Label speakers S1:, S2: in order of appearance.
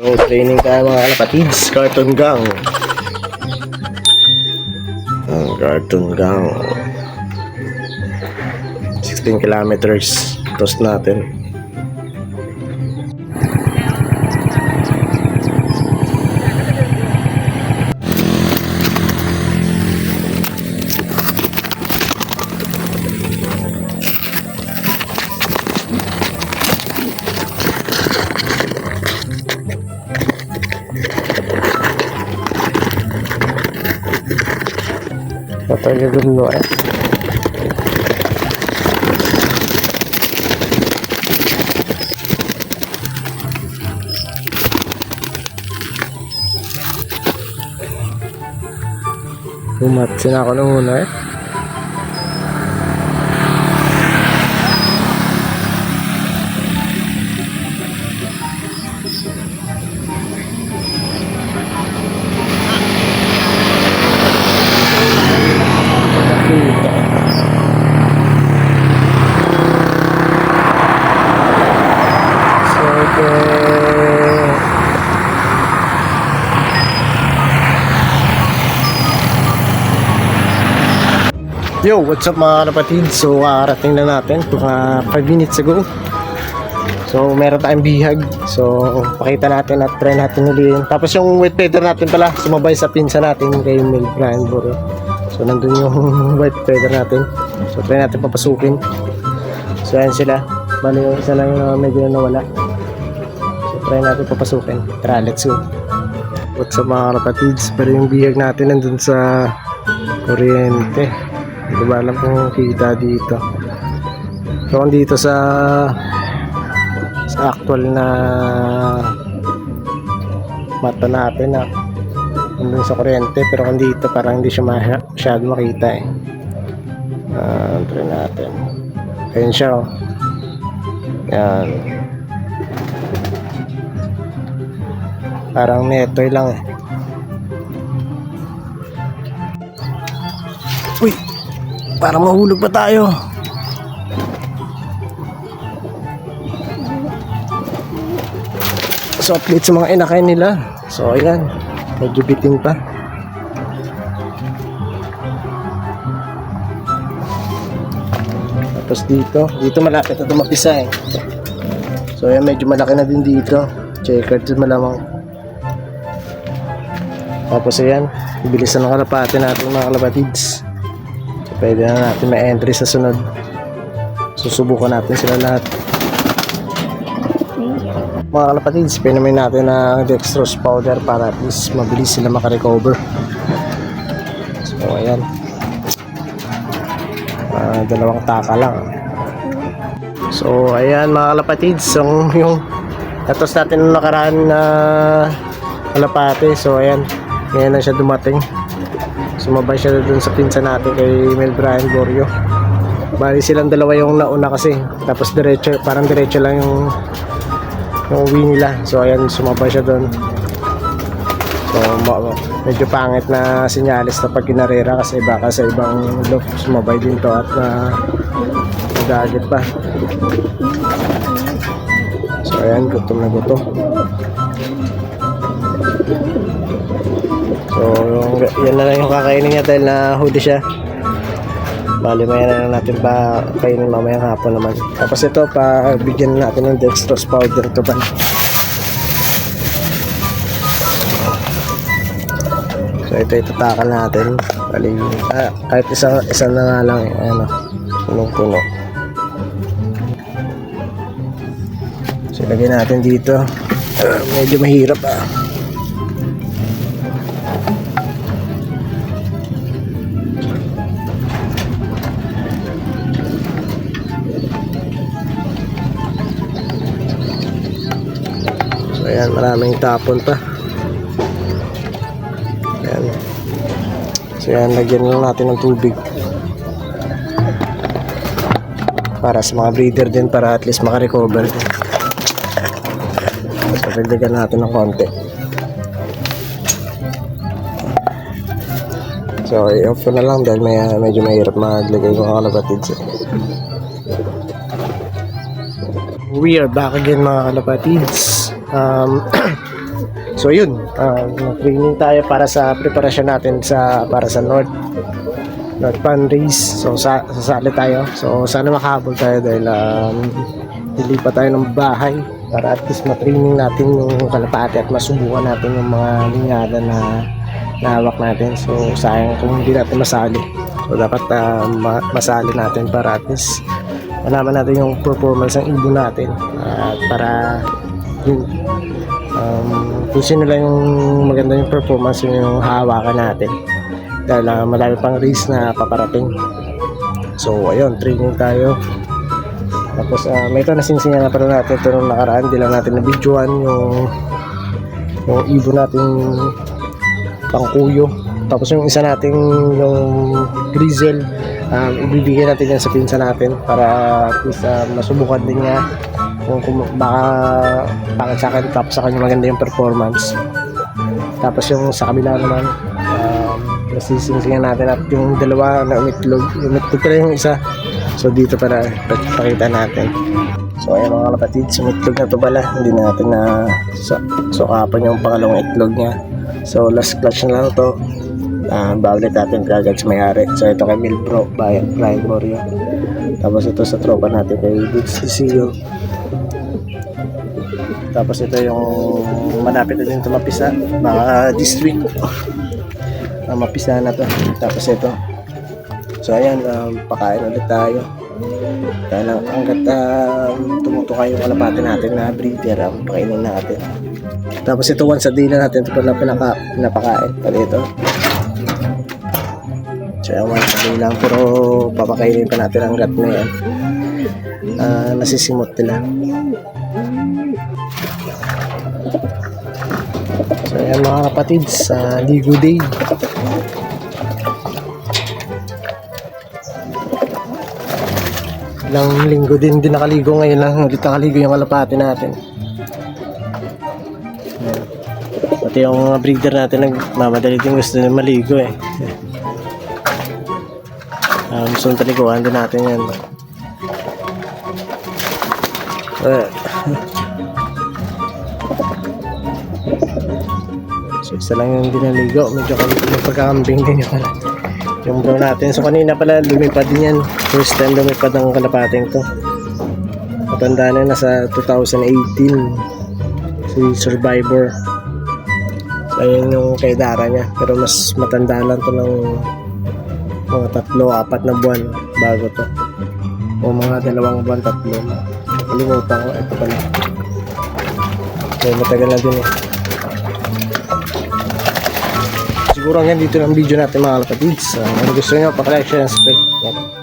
S1: So, training tayo mga kalapatids. Cartoon gang. Ang cartoon gang. 16 kilometers. Toast natin. Yung dulo eh. Umatsin ako nung Yo, what's up mga kapatid? So, kakarating na natin mga 5 minutes ago. So, meron tayong bihag. So, pakita natin at try natin ulihin. Tapos yung wet feather natin pala, sumabay sa pinsa natin kay Mel Brian. So, nandun yung wet feather natin. So, try natin papasukin. So, ayan sila. Bali yung isa lang yung uh, medyo nawala. So, try natin papasukin. Tara, let's go. What's up mga kapatids? Pero yung bihag natin nandun sa kuryente. Hindi ba alam kung kita dito. So, dito sa sa actual na mata natin na nandun sa kuryente pero kung dito parang hindi siya masya- masyado makita eh. Ah, try natin. Ayun siya oh. Yan. Parang netoy lang eh. Uy! Parang mahulog pa tayo. So, update sa mga inakay nila. So, ayan. Medyo bitin pa. Tapos dito. Dito malapit na tumapisa eh. So, ayan. Medyo malaki na din dito. Checkered din malamang. Tapos ayan. Bilis na ng kalapati natin mga kalapatids. Pwede na natin ma-entry sa sunod. Susubukan natin sila lahat. Mga kalapatids, pinamin natin ang dextrose powder para at least mabilis sila makarecover. So, ayan. Ah, dalawang taka lang. So, ayan mga kalapatids, yung, yung tapos natin nakaraan na kalapate. So, ayan. Ngayon na siya dumating. Sumabay siya dun sa pinsa natin kay Mel Brian Borio. Bali silang dalawa yung nauna kasi. Tapos diretso, parang diretso lang yung yung uwi nila. So ayan, sumabay siya doon. So medyo pangit na sinyalis na pag kinarera kasi baka sa ibang loop sumabay din to at na nagagit pa. So ayan, gutom na gutom. So yan na lang yung kakainin niya dahil na huli siya. Bali, maya na lang natin pa kainin mamayang hapon naman. Tapos ito, pa bigyan natin ng dextrose powder ito ba? So ito itatakal natin. Bali, ah, kahit isa, isa na nga lang. Ano, punong-puno. So ilagay natin dito. Ah, medyo mahirap ah. Ayan, maraming tapon pa. Ayan. So ayan, lagyan lang natin ng tubig. Para sa mga breeder din, para at least makarecover. So dagdagan natin ng konti. So i-off na lang dahil may, medyo mahirap maglagay mga kalapatids. eh. We are back again mga kalapatids. Um, So yun, uh, training tayo para sa preparasyon natin sa para sa North North Pan Race. So sa, sasali tayo. So sana makahabol tayo dahil um, lilipat tayo ng bahay para at least matraining natin yung kalapati at masubukan natin yung mga linyada na nahawak natin. So sayang kung hindi natin masali. So dapat uh, ma- masali natin para at least malaman natin yung performance ng ibon natin at para yun, um, kung sino yung maganda yung performance yun yung hahawakan natin. Dahil uh, marami pang race na paparating. So ayun training tayo. Tapos uh, may ito nasinsinga na pala natin ito nung nakaraan. Di lang natin na videoan yung yung ibon natin pangkuyo tapos yung isa nating yung grizzle um, ibibigay natin yan sa pinsa natin para at least uh, masubukan din niya kung, kung baka bakit sa akin tapos sa kanya maganda yung performance. Tapos yung sa kabila naman um, nasisingsingan natin at yung dalawa na umitlog umitlog pala yung isa. So dito para pakita natin. So ayan mga kapatid sumitlog na to pala. Hindi na natin na so, sukapan yung pangalawang itlog niya. So last clutch na lang to uh, bawlit natin kagad sa may-ari. So ito kay Milbro by Brian Morio tapos ito sa tropa natin kay Diggs Sisio tapos ito yung malapit na din ito mapisa. Baka district. Uh, mapisa na to. Tapos ito. So ayan um, pakain ulit tayo. Dahil ang- hanggat uh, tumutuka yung kalapati natin na breeder ang pakainin natin. Tapos ito once a day na natin ito pala pinaka, pinapakain. Pala ito so a day lang pero papakainin pa natin ang rat na yan Ah, nasisimot nila So ayan mga kapatid sa Ligo Day. Ilang linggo din din nakaligo ngayon lang ulit nakaligo yung kalapati natin. Pati yung mga breeder natin nagmamadali din gusto nila maligo eh. Um, so taliguan din natin yan. Uh, So isa lang yung dinaligo, medyo kami- may pagkakambing din yung, yung bro natin. So kanina pala lumipad din yan. First time lumipad ang kalapating to. Matanda na nasa 2018 si Survivor. Ayun yung kay Dara niya. Pero mas matanda lang to ng mga tatlo, apat na buwan bago to. O mga dalawang buwan, tatlo. Kalimutan ko, ito pala. So matagal na din eh. Siguro hanggang dito ng video natin mga kapatids. Uh, kung gusto nyo, pa-like, share, and subscribe.